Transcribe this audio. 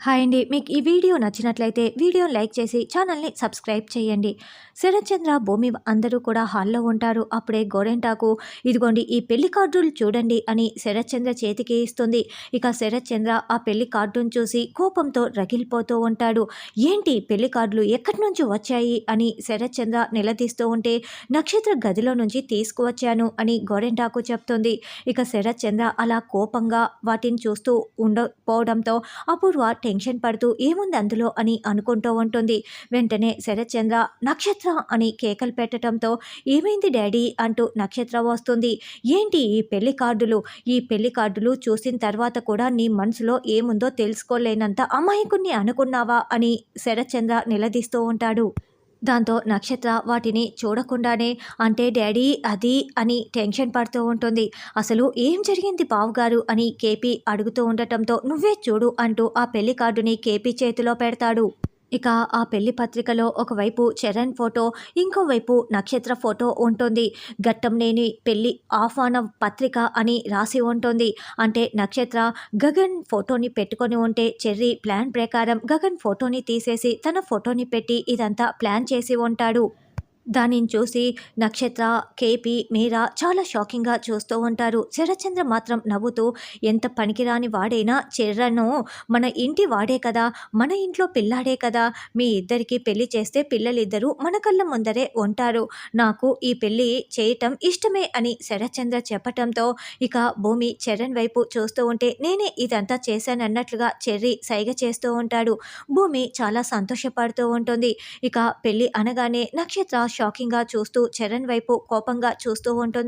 Hi అండి. మీకు ఈ వీడియో నచ్చినట్లయితే వీడియో లైక్ చేసి ఛానల్ని సబ్స్క్రైబ్ చేయండి. శరత్చంద్ర భూమి అందరూ కూడా హాల్లో ఉంటారు. అప్పుడే గోరెంటాకు ఇదిగోండి ఈ పెళ్ళి కార్డులు చూడండి అని శరత్చంద్ర చేతికి ఇస్తుంది. ఇక శరత్చంద్ర ఆ పెళ్ళి కార్డును చూసి కోపంతో రగిలిపోతూ ఉంటాడు. ఏంటి పెళ్ళి కార్డులు ఎక్కడి నుంచి వచ్చాయి అని శరత్చంద్ర నిలదీస్తూ ఉంటే నక్షత్ర గదిలో నుంచి తీసుకువచ్చాను అని గోరెంటాకు చెప్తుంది. ఇక శరత్చంద్ర అలా కోపంగా వాటిని చూస్తూ ఉండపోవడంతో అపూర్వ టెన్షన్ పడుతూ ఏముంది అందులో అని అనుకుంటూ ఉంటుంది. వెంటనే శరత్చంద్ర నక్షత్ర అని కేకలు పెట్టడంతో ఏమైంది డాడీ? అంటూ నక్షత్ర వస్తుంది. ఏంటి ఈ పెళ్ళి కార్డులు? ఈ పెళ్ళి కార్డులు చూసిన తర్వాత కూడా నీ మనసులో ఏముందో తెలుసుకోలేనంత అమాయకుణ్ణి అనుకున్నావా? అని శరత్చంద్ర నిలదీస్తూ ఉంటాడు. దాంతో నక్షత్ర వాటిని చూడకుండానే అంటే డాడీ అది అని టెన్షన్ పడుతూ ఉంటుంది. అసలు ఏం జరిగింది బావుగారు అని కేపీ అడుగుతూ ఉండటంతో నువ్వే చూడు అంటూ ఆ పెళ్ళి కార్డుని కేపీ చేతిలో పెడతాడు. ఇక ఆ పెళ్ళి పత్రికలో ఒకవైపు చరణ్ ఫోటో ఇంకోవైపు నక్షత్ర ఫోటో ఉంటుంది. ఘట్టంనేని పెళ్ళి ఆహ్వాన పత్రిక అని రాసి ఉంటుంది. అంటే నక్షత్ర గగన్ ఫోటోని పెట్టుకొని ఉంటే చెర్రీ ప్లాన్ ప్రకారం గగన్ ఫోటోని తీసేసి తన ఫోటోని పెట్టి ఇదంతా ప్లాన్ చేసి ఉంటాడు. దానిని చూసి నక్షత్ర కేపీ మీరా చాలా షాకింగ్గా చూస్తూ ఉంటారు. శరచంద్ర మాత్రం నవ్వుతూ ఎంత పనికిరాని వాడైనా చెర్రను మన ఇంటి వాడే కదా మన ఇంట్లో పిల్లాడే కదా మీ ఇద్దరికి పెళ్ళి చేస్తే పిల్లలిద్దరూ మన కళ్ళ ముందరే ఉంటారు. నాకు ఈ పెళ్ళి చేయటం ఇష్టమే అని శరచంద్ర చెప్పటంతో ఇక భూమి చరణ్ వైపు చూస్తూ ఉంటే నేనే ఇదంతా చేశానన్నట్లుగా చెర్రి సైగ చేస్తూ ఉంటాడు. భూమి చాలా సంతోషపడుతూ ఉంటుంది. ఇక పెళ్ళి అనగానే నక్షత్ర షాకింగ్గా చూస్తూ చరణ్ వైపు కోపంగా చూస్తూ ఉంటుంది.